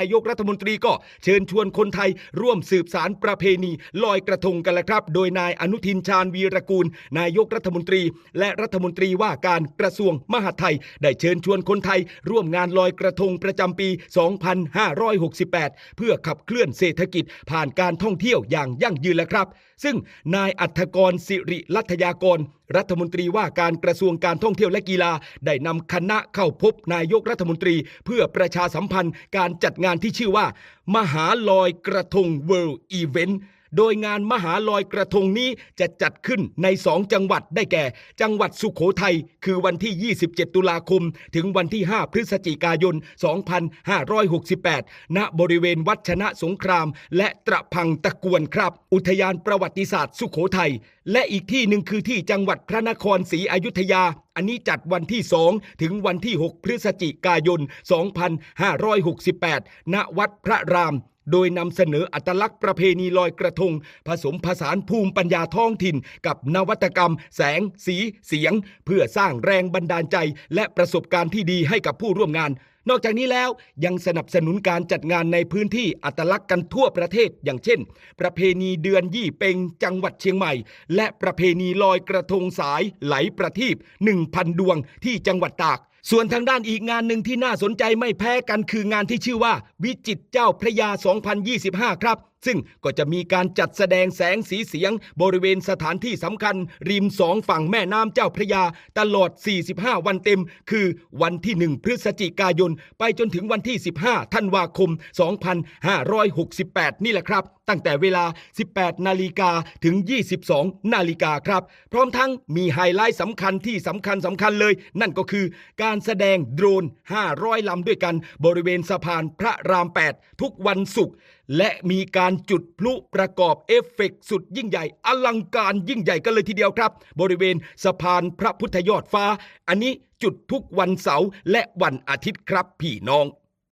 นายกรัฐมนตรีก็เชิญชวนคนไทยร่วมสืบสารประเพณีลอยกระทงกันละครับ โดยนายอนุทินชาญวีรกูล นายกรัฐมนตรี และรัฐมนตรีว่าการกระทรวงมหาดไทย ได้เชิญชวนคนไทย ร่วมงานลอยกระทงประจำปี 2568 เพื่อขับเคลื่อนเศรษฐกิจผ่านการท่องเที่ยวอย่างยั่งยืนล้วครับ ซึ่งนายอัธกรสิริลัทยากร รัฐมนตรีว่าการกระทรวงการท่องเที่ยวและกีฬา ได้นำคณะเข้าพบนายกรัฐมนตรี เพื่อประชาสัมพันธ์การจัดงานที่ชื่อว่า มหาลอยกระทง World Event โดยงานมหาลอยกระทงนี้จะจัดขึ้นใน2จังหวัดได้แก่ จังหวัดสุขโขทัยคือวันที่ 27 ตุลาคม ถึงวันที่ 5 พฤศจิกายน 2568 ณ บริเวณวัดชนะสงคราม และตระพังตะกวนครับ อุทยานประวัติศาสตร์สุขโขทัยและอีกที่หนึ่งคือที่จังหวัดพระนครศรีอยุธยา อันนี้จัดวันที่ 2 ถึงวันที่ 6 พฤศจิกายน 2568 ณ วัดพระราม โดยนำเสนออัตลักษณ์ประเพณีลอยกระทง ผสมผสานภูมิปัญญาท้องถิ่น กับนวัตกรรม แสง สี เสียง เพื่อสร้างแรงบันดาลใจ และประสบการณ์ที่ดีให้กับผู้ร่วมงาน นอกจากนี้แล้วยังสนับสนุนการจัดงานในพื้นที่อัตลักษณ์กันทั่วประเทศ อย่างเช่น ประเพณีเดือนยี่เปงจังหวัดเชียงใหม่ และประเพณีลอยกระทงสายไหลประทีป1,000 ดวงที่จังหวัดตากส่วนทางด้านอีกงานหนึ่งที่น่าสนใจไม่แพ้กันคืองานที่ชื่อว่า วิจิตเจ้าพระยา 2025 ครับ ซึ่งก็จะมีการจัดแสดงแสงสีเสียง บริเวณสถานที่สำคัญ ริมสองฝั่งแม่น้ำเจ้าพระยา ตลอด 45 วันเต็ม คือวันที่ 1 พฤศจิกายน ไปจนถึงวันที่ 15 ธันวาคม 2568 นี่แหละครับ ตั้งแต่เวลา 18 นาฬิกาถึง 22 นาฬิกาครับ พร้อมทั้งมีไฮไลท์สำคัญที่สำคัญสำคัญเลย นั่นก็คือการการแสดงโดรน 500 ลำด้วยกัน บริเวณสะพานพระราม 8 ทุกวันศุกร์และมีการจุดพลุประกอบเอฟเฟกต์สุดยิ่งใหญ่ อลังการยิ่งใหญ่กันเลยทีเดียวครับ บริเวณสะพานพระพุทธยอดฟ้า อันนี้จุดทุกวันเสาร์และวันอาทิตย์ครับพี่น้อง